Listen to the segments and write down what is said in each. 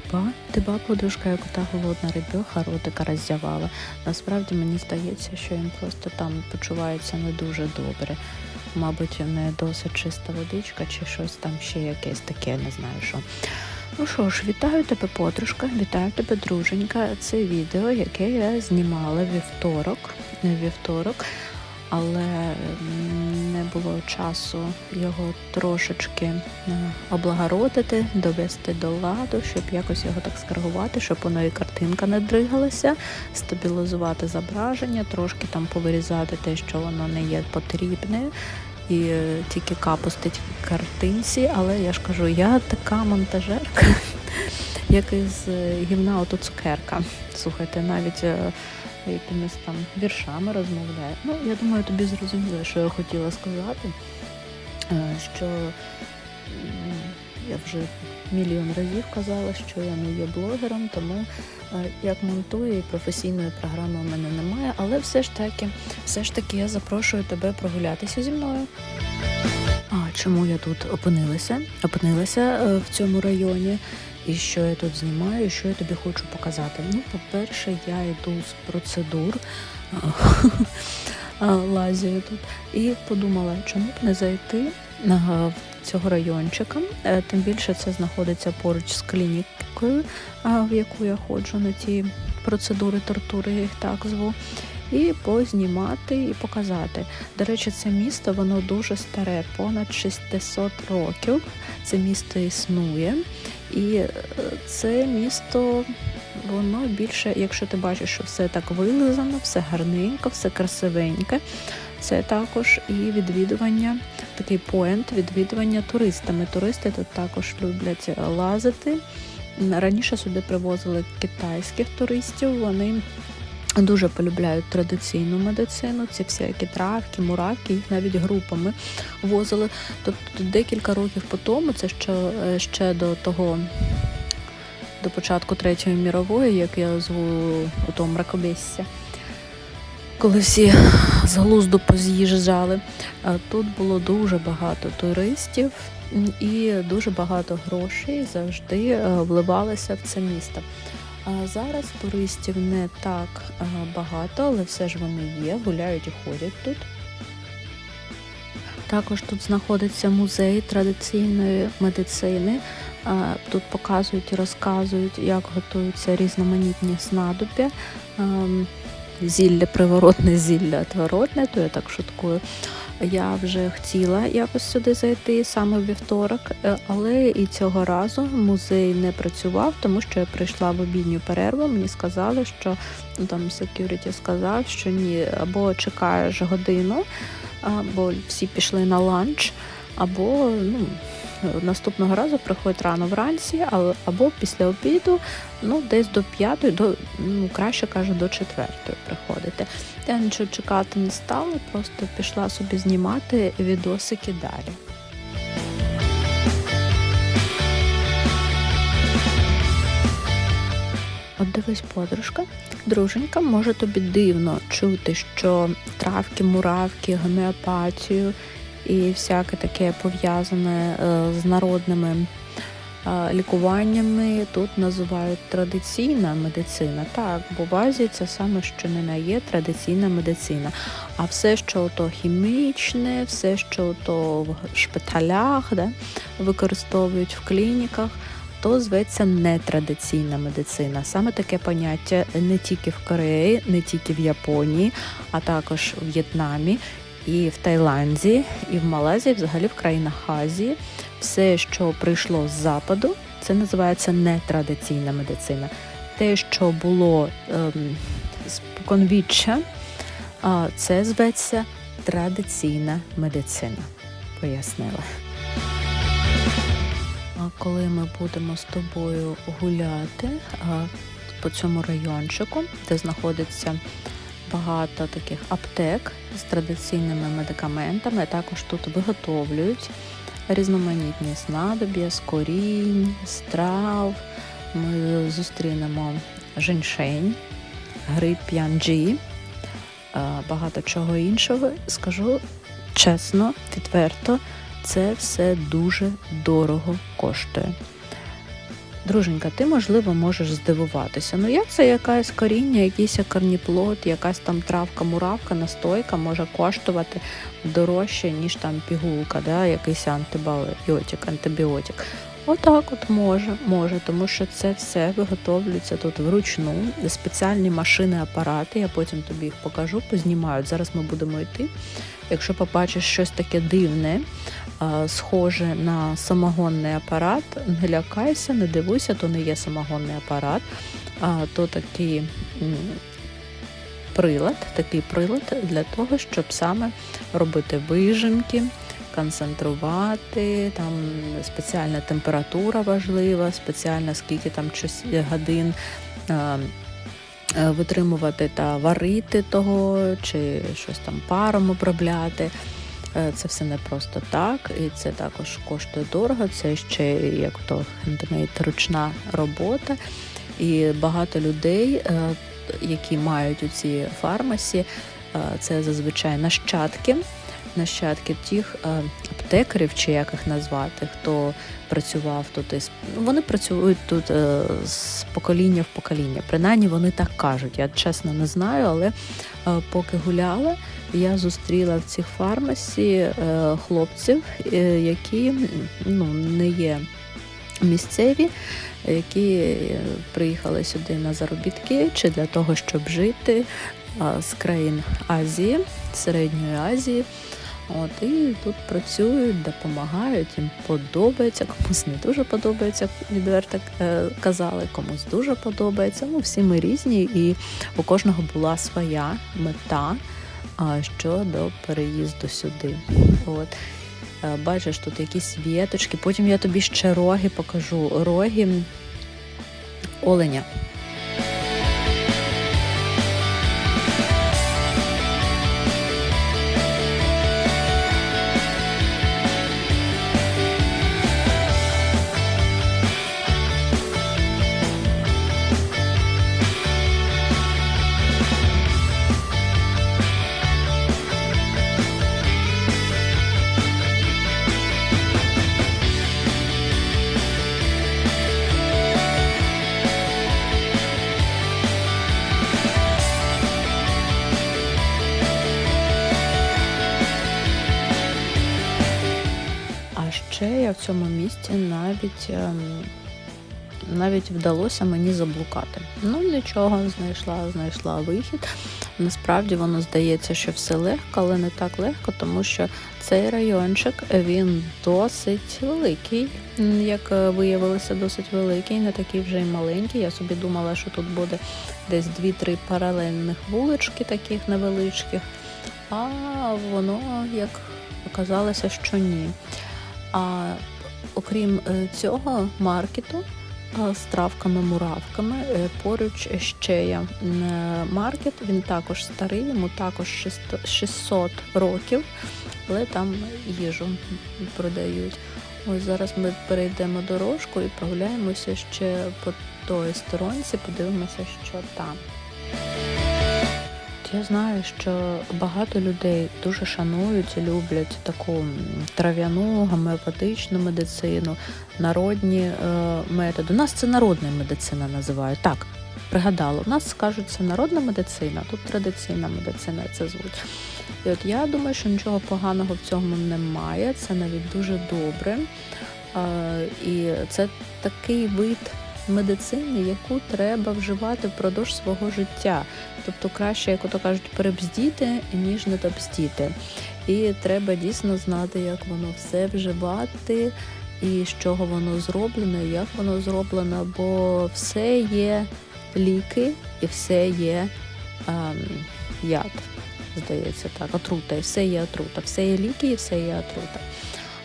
Ти ба, ти подружка, як та голодна рибьоха ротика роззявала. Насправді мені здається, що він просто там почувається не дуже добре. Мабуть, не досить чиста водичка чи щось там ще якесь таке, не знаю що. Ну що ж, вітаю тебе, подружка, вітаю тебе, друженька. Це відео, яке я знімала вівторок, не вівторок, але не було часу його трошечки е, облагородити, довести до ладу, щоб якось його так скоригувати, щоб воно і картинка не дригалася, стабілізувати зображення, трошки там повирізати те, що воно не є потрібне. І е, тільки капустить картинці, але я ж кажу, я така монтажерка, як із е, гімна ото цукерка. Слухайте, навіть якимись там віршами розмовляю. Ну, я думаю, тобі зрозуміло, що я хотіла сказати, Е, що я вже мільйон разів казала, що я не є блогером, тому е, як монтую і професійної програми у мене немає, але все ж таки, все ж таки я запрошую тебе прогулятися зі мною. А чому я тут опинилася? Опинилася е, в цьому районі. І що я тут знімаю, і що я тобі хочу показати. Ну, по-перше, я йду з процедур, а, лазію тут, і подумала, чому б не зайти в цього райончика. Е, Тим більше це знаходиться поруч з клінікою, в яку я ходжу на ті процедури тортури, їх так зву. І познімати і показати. До речі, це місто воно дуже старе, понад 600 років. Це місто існує. І е, це місто, воно більше, якщо ти бачиш, що все так вилизано, все гарненько, все красивеньке. Це також і відвідування, такий поінт відвідування туристами. Туристи тут також люблять лазити. Раніше сюди привозили китайських туристів. Вони дуже полюбляють традиційну медицину. Ці всякі травки, муравки, їх навіть групами возили. Тобто декілька років по тому, це ще, ще до того. До початку Третьої мірової, як я зву у тому мракобесся, коли всі з глузду поз'їжджали. Тут було дуже багато туристів і дуже багато грошей завжди е, вливалися в це місто. Зараз туристів не так багато, але все ж вони є, гуляють і ходять тут. Також тут знаходиться музей традиційної медицини. Тут показують і розказують, як готуються різноманітні снадоб'я. Ем, Зілля приворотне, зілля отворотне, то я так шуткую. Я вже хотіла якось сюди зайти саме в вівторок, е, але і цього разу музей не працював, тому що я прийшла в обідню перерву. Мені сказали, що ну, там security сказав, що ні, або чекаєш годину, або всі пішли на ланч, або ну. Наступного разу приходь рано вранці, або після обіду, ну десь до п'ятої, до ну краще каже, до четвертої приходити. Я нічого чекати не стала, просто пішла собі знімати відосики далі. От дивись, подружка, друженька, може тобі дивно чути, що травки, муравки, гомеопатію і всяке таке пов'язане е, з народними е, лікуваннями тут називають традиційна медицина. Так, бо в Азії це саме що не на є традиційна медицина. А все, що то хімічне, все, що то в шпиталях, да, використовують в клініках. То зветься нетрадиційна медицина. Саме таке поняття не тільки в Кореї, не тільки в Японії, а також в В'єтнамі, і в Таїланді, і в Малайзії, взагалі в країнах Азії. Все, що прийшло з западу, це називається нетрадиційна медицина. Те, що було ем, споконвіччя, це зветься традиційна медицина. Пояснила. А коли ми будемо з тобою гуляти по цьому райончику, де знаходиться багато таких аптек з традиційними медикаментами. Також тут виготовлюють різноманітні снадоб'я з корінь, з. Ми зустрінемо женьшень, гриб п'янджі, е, багато чого іншого. Скажу чесно, відверто, це все дуже дорого коштує. Друженька, ти, можливо, можеш здивуватися. Ну, як це якась коріння, якийсь корніплод, якась там травка, муравка, настойка може коштувати дорожче, ніж там пігулка, да? якийсь антибіотик, антибіотик. Отак от може, може, тому що це все виготовлюється тут вручну, спеціальні машини, апарати. Я потім тобі їх покажу, познімають. Зараз ми будемо йти. Якщо побачиш щось таке дивне, схоже на самогонний апарат, не лякайся, не дивуйся, то не є самогонний апарат, а то такий прилад, такий прилад для того, щоб саме робити вижимки концентрувати, там спеціальна температура важлива, спеціальна скільки там годин витримувати та варити того, чи щось там паром обробляти. Е, це все не просто так, і це також коштує дорого. Це ще як то хендмейд ручна робота. І багато людей, які мають у цій фармасі, це зазвичай нащадки нащадки тих е, аптекарів, чи як їх назвати, хто працював тут із вони працюють тут е, з покоління в покоління. Принаймні вони так кажуть. Я чесно не знаю, але е, поки гуляла, я зустріла в цих фармасі хлопців, які ну, не є місцеві. Які приїхали сюди на заробітки чи для того, щоб жити з країн Азії, Середньої Азії. От І тут працюють, допомагають, їм подобається, комусь не дуже подобається, відверто е, казали, комусь дуже подобається. Ну, Всі ми різні, і у кожного була своя мета щодо переїзду сюди. От. Е, бачиш, тут якісь віточки, потім я тобі ще роги покажу. Роги оленя. В цьому місці навіть ем, навіть вдалося мені заблукати. Ну нічого, знайшла, знайшла вихід. Насправді воно здається, що все легко, але не так легко, тому що цей райончик він досить великий, як виявилося, досить великий, не такий вже й маленький. Я собі думала, що тут буде десь дві-три паралельних вулички, таких невеличких, а воно як оказалося, що ні. А окрім е, цього маркету з травками-муравками, е, поруч ще є маркет, він також старий, йому також 600 років, але там їжу продають. Ось зараз ми перейдемо дорожку і прогуляємося ще по той сторонці, подивимося, що там. Я знаю, що багато людей дуже шанують і люблять таку трав'яну, гомеопатичну медицину, народні е, методи. У нас це народна медицина називають. Так, пригадала, у нас скажуть, це народна медицина, тут традиційна медицина це звуть. І от я думаю, що нічого поганого в цьому немає. Це навіть дуже добре. Е, і це такий вид медицини, яку треба вживати впродовж свого життя. Тобто краще, як ото кажуть, перебздіти, ніж не добздіти. І треба дійсно знати, як воно все вживати, і з чого воно зроблено, і як воно зроблено, бо все є ліки і все є ем, яд. Здається, так, отрута, і все є отрута, все є ліки, і все є отрута.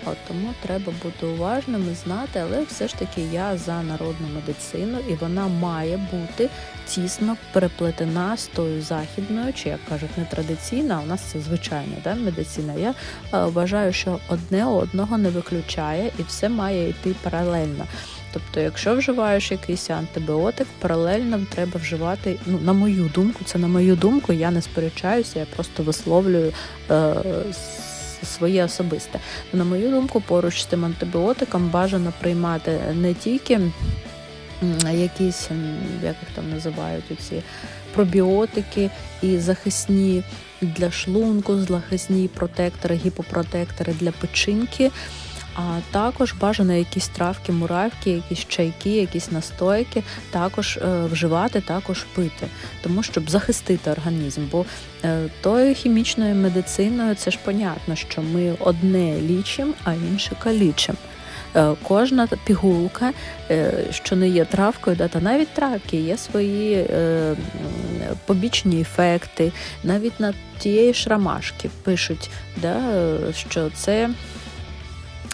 От Тому треба бути уважними, знати, але все ж таки я за народну медицину, і вона має бути тісно переплетена з тою західною, чи як кажуть, не традиційна, а у нас це звичайна да, медицина. Я е, вважаю, що одне одного не виключає і все має йти паралельно. Тобто, якщо вживаєш якийсь антибіотик, паралельно треба вживати, ну, на мою думку, це на мою думку, я не сперечаюся, я просто висловлюю. Е, своє особисте. На мою думку, поруч з тим антибіотиком бажано приймати не тільки якісь, як їх там називають, оці пробіотики і захисні для шлунку, захисні протектори, гіпопротектори для печінки. А також бажано якісь травки, муравки, якісь чайки, якісь настойки також е, вживати, також пити, тому щоб захистити організм. Бо е, тою хімічною медициною це ж понятно, що ми одне лічимо, а інше калічимо. Е, Кожна пігулка, що не є травкою, та навіть травки є свої побічні ефекти. Навіть на тієї ж ромашки пишуть, що це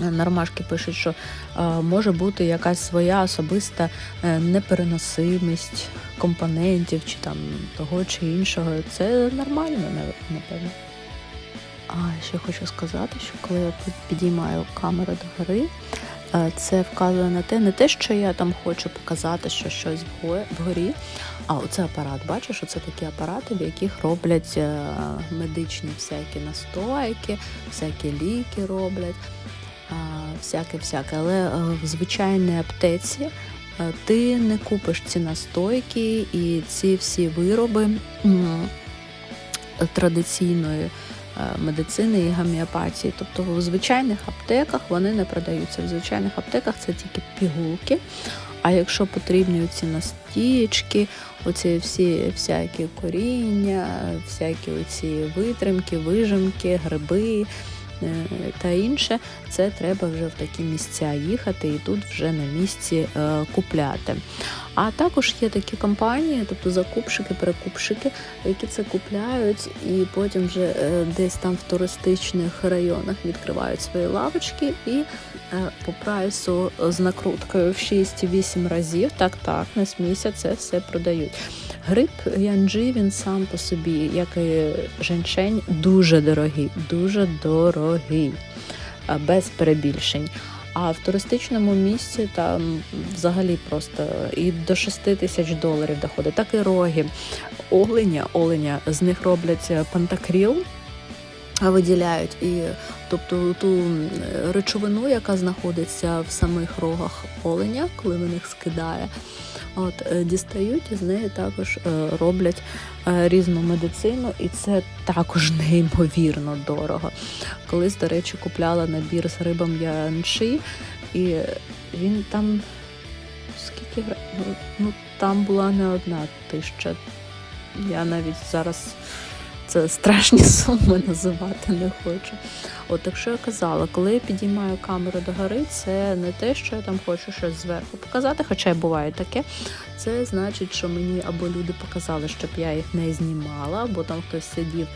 на пишуть, що е, може бути якась своя особиста е, непереносимість компонентів чи там того чи іншого. Це нормально, напевно. А ще хочу сказати, що коли я під- підіймаю камеру до гори, е, це вказує на те, не те, що я там хочу показати, що щось вгорі, а оце апарат. Бачиш, оце такі апарати, в яких роблять медичні всякі настойки, всякі ліки роблять, всяке-всяке. Але е, в звичайній аптеці е, ти не купиш ці настойки і ці всі вироби традиційної е, медицини і гомеопатії. Тобто в звичайних аптеках вони не продаються. В звичайних аптеках це тільки пігулки. А якщо потрібні ці настічки, оці всі всякі коріння, всякі оці витримки, вижимки, гриби та інше, це треба вже в такі місця їхати і тут вже на місці е, купляти. А також є такі компанії, тобто закупщики, перекупщики, які це купляють і потім вже е, десь там в туристичних районах відкривають свої лавочки і е, по прайсу з накруткою в 6-8 разів, так так, не смійся, це все продають. Гриб янджі він сам по собі, як і женьшень, дуже дорогий, дуже дорогий, без перебільшень. А в туристичному місці там взагалі просто і до 6 тисяч доларів доходить, так і роги. Оленя, оленя, з них роблять е, пантакріл, виділяють. І тобто ту речовину, яка знаходиться в самих рогах оленя, коли він їх скидає, от е, дістають і з неї також е, роблять е, різну медицину, і це також неймовірно дорого. Колись, до речі, купляла набір з рибом янши, і він там скільки ну, ну там була не одна тисяча. Я навіть зараз це страшні суми називати не хочу. От так що я казала, коли я підіймаю камеру до гори, це не те, що я там хочу щось зверху показати, хоча й буває таке. Це значить, що мені або люди показали, щоб я їх не знімала, або там хтось сидів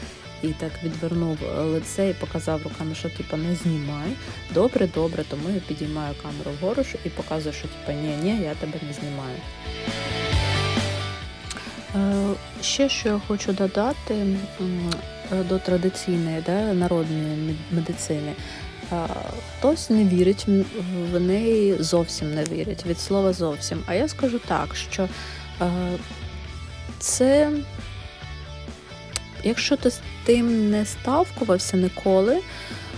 і так відвернув лице і показав руками, що типа не знімай. Добре, добре, тому я підіймаю камеру вгору і показую, що типа ні, ні, я тебе не знімаю. Е, Ще що я хочу додати е, до традиційної да, народної медицини. Е, Хтось не вірить в- неї, зовсім не вірить від слова зовсім. А я скажу так, що це, якщо ти з тим не ставкувався ніколи,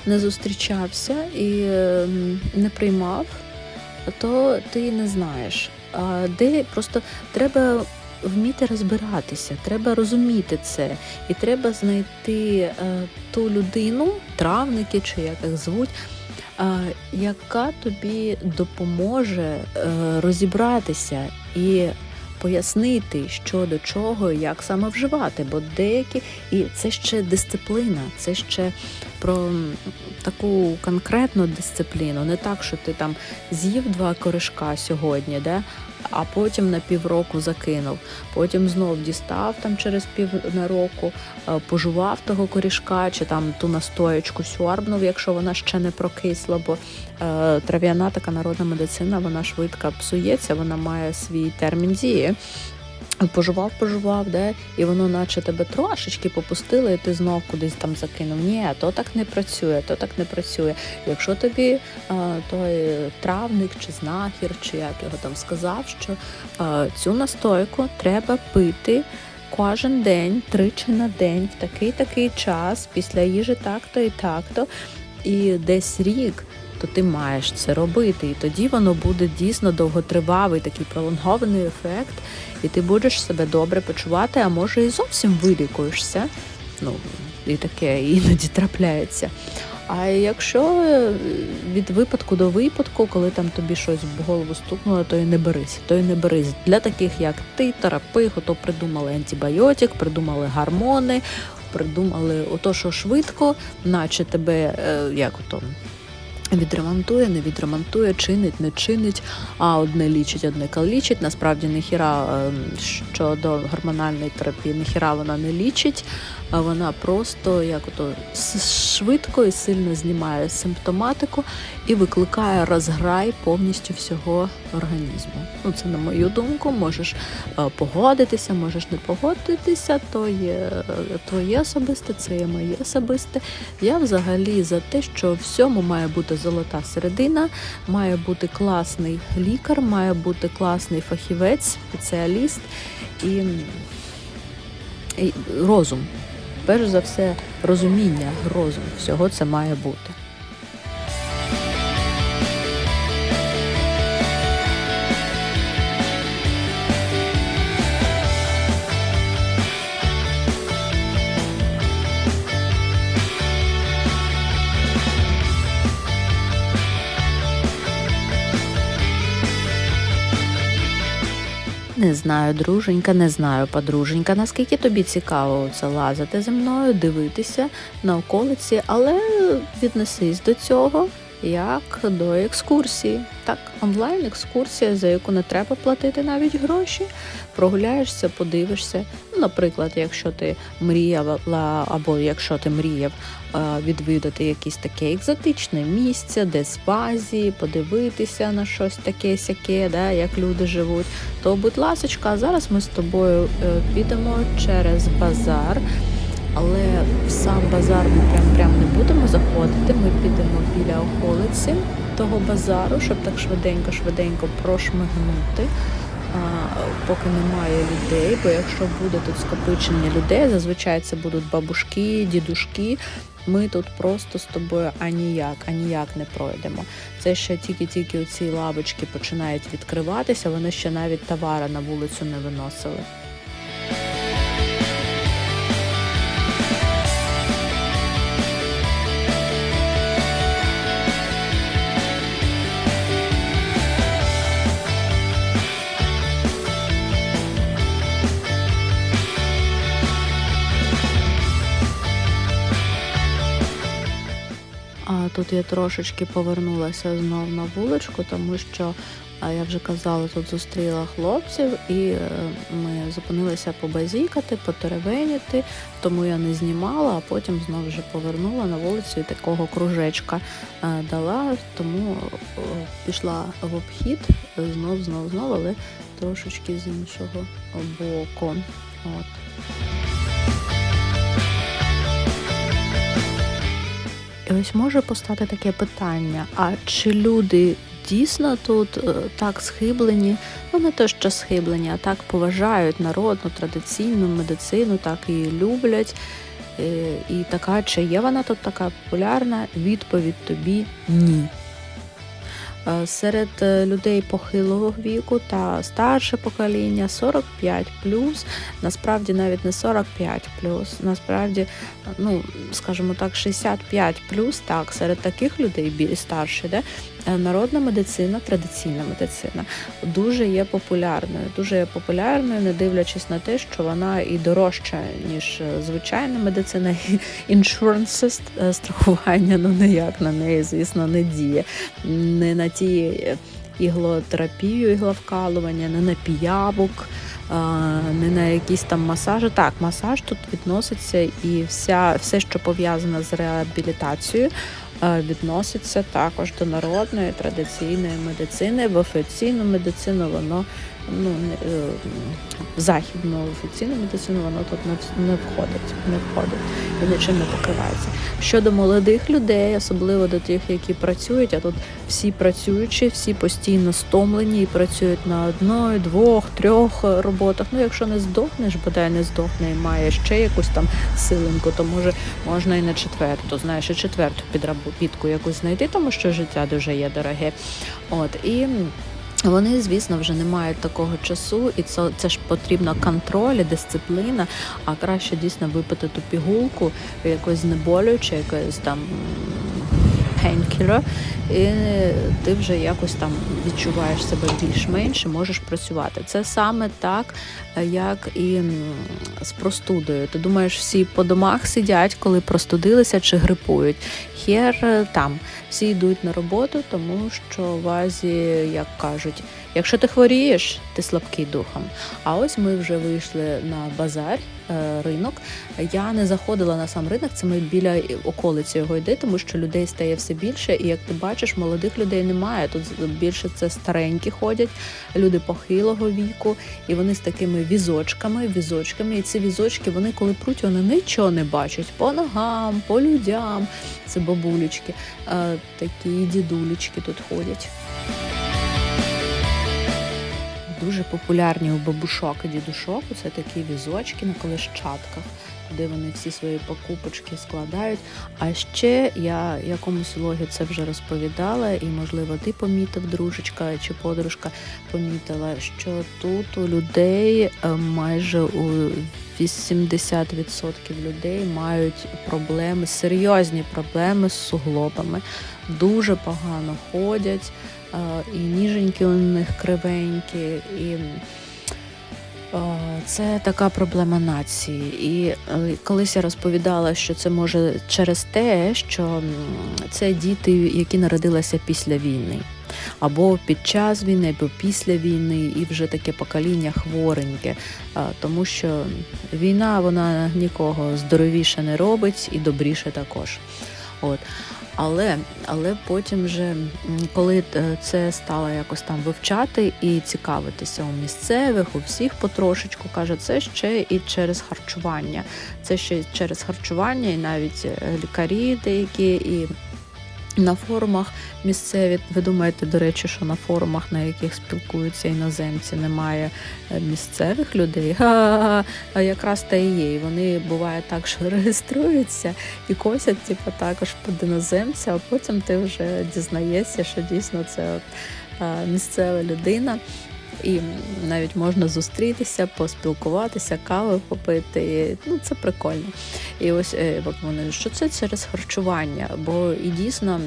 не зустрічався і не приймав, то ти не знаєш. Де просто треба вміти розбиратися, треба розуміти це, і треба знайти е, ту людину, травники чи як їх звуть, е, яка тобі допоможе е, розібратися і пояснити, що до чого, як саме вживати. Бо деякі, і це ще дисципліна, це ще про таку конкретну дисципліну. Не так, що ти там з'їв два коришка сьогодні, да? А потім на півроку закинув. Потім знов дістав там через пів на року, е, пожував того корішка, чи там ту настоячку сьорбнув, якщо вона ще не прокисла, бо е, трав'яна така народна медицина, вона швидко псується, вона має свій термін дії. Пожував, пожував, де, і воно наче тебе трошечки попустило, і ти знов кудись там закинув. Ні, то так не працює, то так не працює. Якщо тобі а, той травник чи знахір, чи як його там сказав, що а, цю настойку треба пити кожен день, тричі на день, в такий такий час, після їжі так-то і так-то, і десь рік. То ти маєш це робити. І тоді воно буде дійсно довготривалий такий пролонгований ефект, і ти будеш себе добре почувати, а може і зовсім вилікуєшся. Ну, і таке іноді трапляється. А якщо е, від випадку до випадку, коли там тобі щось в голову стукнуло, то і не берись, то і не берись. Для таких, як ти, терапевт, то придумали антибіотик, придумали гормони, придумали ото, що швидко, наче тебе е, як ото. Відремонтує, не відремонтує, чинить, не чинить, а одне лічить, одне калічить. Насправді ніхіра е, щодо гормональної терапії, ніхіра вона не лічить, а вона просто як ото швидко і сильно знімає симптоматику і викликає розграй повністю всього організму. Ну це на мою думку. Можеш е, погодитися, можеш не погодитися, то є твоє особисте, це є моє особисте. Я взагалі за те, що всьому має бути золота середина, має бути класний лікар, має бути класний фахівець, спеціаліст і, і розум. Перш за все, розуміння, розум всього це має бути. Знаю, друженька, не знаю, подруженька, наскільки тобі цікаво це лазити зі мною, дивитися на околиці, але віднесись до цього як до екскурсії. Так, онлайн-екскурсія, за яку не треба платити навіть гроші. Прогуляєшся, подивишся. Ну, наприклад, якщо ти мріяла, або якщо ти мріяв е, відвідати якесь таке екзотичне місце, десь в Азії, подивитися на щось таке сяке, да, як люди живуть, то будь ласочка, зараз ми з тобою е, підемо через базар. Але в сам базар ми прям прям не будемо заходити. Ми підемо біля околиці того базару, щоб так швиденько-швиденько прошмигнути, а, поки немає людей. Бо якщо буде тут скопичення людей, зазвичай це будуть бабушки, дідушки. Ми тут просто з тобою аніяк, аніяк не пройдемо. Це ще тільки-тільки оці лавочки починають відкриватися, вони ще навіть товари на вулицю не виносили. Тут я трошечки повернулася знов на вуличку, тому що я вже казала, тут зустріла хлопців, і е, ми зупинилися побазікати, потеревеніти, тому я не знімала, а потім знов вже повернула на вулицю і такого кружечка е, дала, тому е, пішла в обхід знов, знов, знов, але трошечки з іншого боку. От. І ось може постати таке питання: а чи люди дійсно тут е, так схиблені? Ну не те, що схиблені, а так поважають народну традиційну медицину, так і люблять. Е, І така, чи є вона тут така популярна? Відповідь тобі ні. Е, Серед е, людей похилого віку та старше покоління 45 насправді навіть не 45 насправді, ну скажімо так, 65 так, серед таких людей старші, де народна медицина, традиційна медицина дуже є популярною. Дуже є популярною, не дивлячись на те, що вона і дорожча, ніж е, звичайна медицина, і іншуренси страхування, ну ніяк на неї, звісно, не діє. Не на ті е, іглотерапію, ігловкалування, не на піявок, не на якісь там масажі. Так, масаж тут відноситься і вся, все, що пов'язане з реабілітацією, е, відноситься також до народної традиційної медицини. В офіційну медицину воно ну, не, е, в західну офіційну медицину воно тут не, входить, не входить і нічим не покривається. Щодо молодих людей, особливо до тих, які працюють, а тут всі працюючі, всі постійно стомлені і працюють на одної, двох, трьох роботах. Ну, якщо не здохнеш, бодай не здохне і має ще якусь там силинку, то може можна і на четверту, знаєш, і четверту підробітку якусь знайти, тому що життя дуже є дороге. От і. Вони, звісно, вже не мають такого часу, і це, це ж потрібно контроль, дисципліна, а краще дійсно випити ту пігулку, якось знеболююче, якось там пейнкілер, і ти вже якось там відчуваєш себе більш-менш і можеш працювати. Це саме так, е, як і з простудою. Ти думаєш, всі по домах сидять, коли простудилися чи грипують. Хер е, там всі йдуть на роботу, тому що в Азії, як кажуть, якщо ти хворієш, ти слабкий духом. А ось ми вже вийшли на базар, е, ринок. Я не заходила на сам ринок, це ми біля околиці його йде, тому що людей стає все більше. І як ти бачиш, молодих людей немає. Тут більше це старенькі ходять, люди похилого віку, і вони з такими візочками, візочками. І ці візочки, вони коли пруть, вони нічого не бачать по ногам, по людям. Це бабулечки, е, такі дідулечки тут ходять. Дуже популярні у бабушок і дідушок. Це такі візочки на колещатках, куди вони всі свої покупочки складають. А ще я якомусь логі це вже розповідала, і можливо ти помітив, дружечка чи подружка помітила, що тут у людей е, майже у 80% людей мають проблеми, серйозні проблеми з суглобами, дуже погано ходять, і ніженьки у них кривенькі, і це така проблема нації. І е, колись я розповідала, що це може через те, що це діти, які народилися після війни. Або під час війни, або після війни, і вже таке покоління хвореньке, тому що війна вона нікого здоровіше не робить і добріше також. От. Але, але потім, вже, коли е, це стало якось там вивчати і цікавитися у місцевих, у всіх потрошечку, каже, це ще і через харчування. Це ще через харчування, і навіть е, лікарі деякі і на форумах місцеві. Ви думаєте, до речі, що на форумах, на яких спілкуються іноземці, немає е, місцевих людей? А якраз та і є. І вони буває так, що реєструються і косять, типу, також під іноземця, а потім ти вже дізнаєшся, що дійсно це от, а, місцева людина. І навіть можна зустрітися, поспілкуватися, кави попити. Ну, це прикольно. І ось е, вони, що це через харчування, бо і дійсно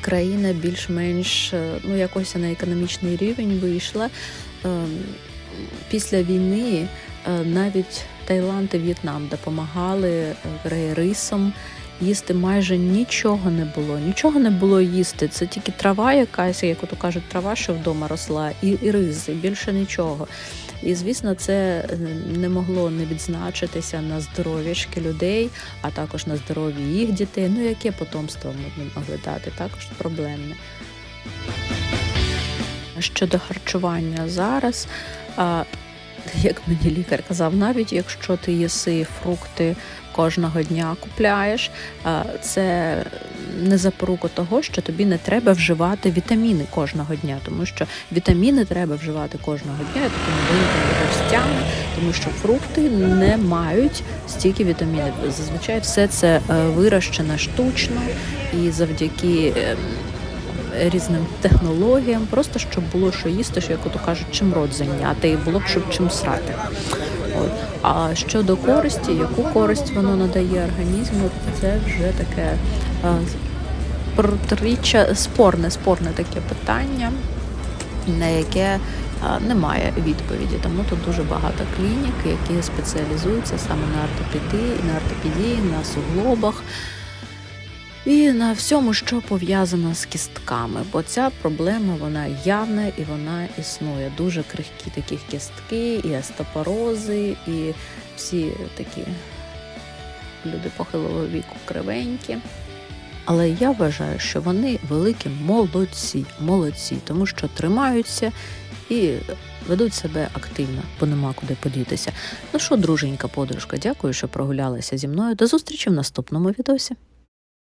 країна більш-менш е, ну, якось на економічний рівень вийшла. Ем, Після війни е, навіть Таїланд і В'єтнам допомагали е, рисом. Їсти майже нічого не було, нічого не було їсти. Це тільки трава якась, як ото кажуть, трава, що вдома росла, і, і рис, і більше нічого. І звісно, це е, не могло не відзначитися на здоров'ячки людей, а також на здоров'ї їх дітей. Ну яке потомство ми могли дати, також проблемне. Щодо харчування зараз, як мені лікар казав, навіть якщо ти їси фрукти кожного дня купляєш, це не запорука того, що тобі не треба вживати вітаміни кожного дня, тому що вітаміни треба вживати кожного дня, і такими великими горстями, тому що фрукти не мають стільки вітамінів. Зазвичай все це е, вирощено штучно і завдяки. ем, різним технологіям, просто щоб було що їсти, що, як ото кажуть, чим рот зайняти, і було б щоб чим срати. От. А щодо користі, яку користь воно надає організму, це вже таке а, спорне, спорне таке питання, на яке немає відповіді. Тому тут дуже багато клінік, які спеціалізуються саме на ортопедії, на ортопедії, на суглобах. І на всьому, що пов'язано з кістками, бо ця проблема вона явна і вона існує. Дуже крихкі такі кістки, і остеопорози, і всі такі люди похилого віку кривенькі. Але я вважаю, що вони великі молодці, молодці, тому що тримаються і ведуть себе активно, бо нема куди подітися. Ну що, друженька подружка, дякую, що прогулялася зі мною. До зустрічі в наступному відосі.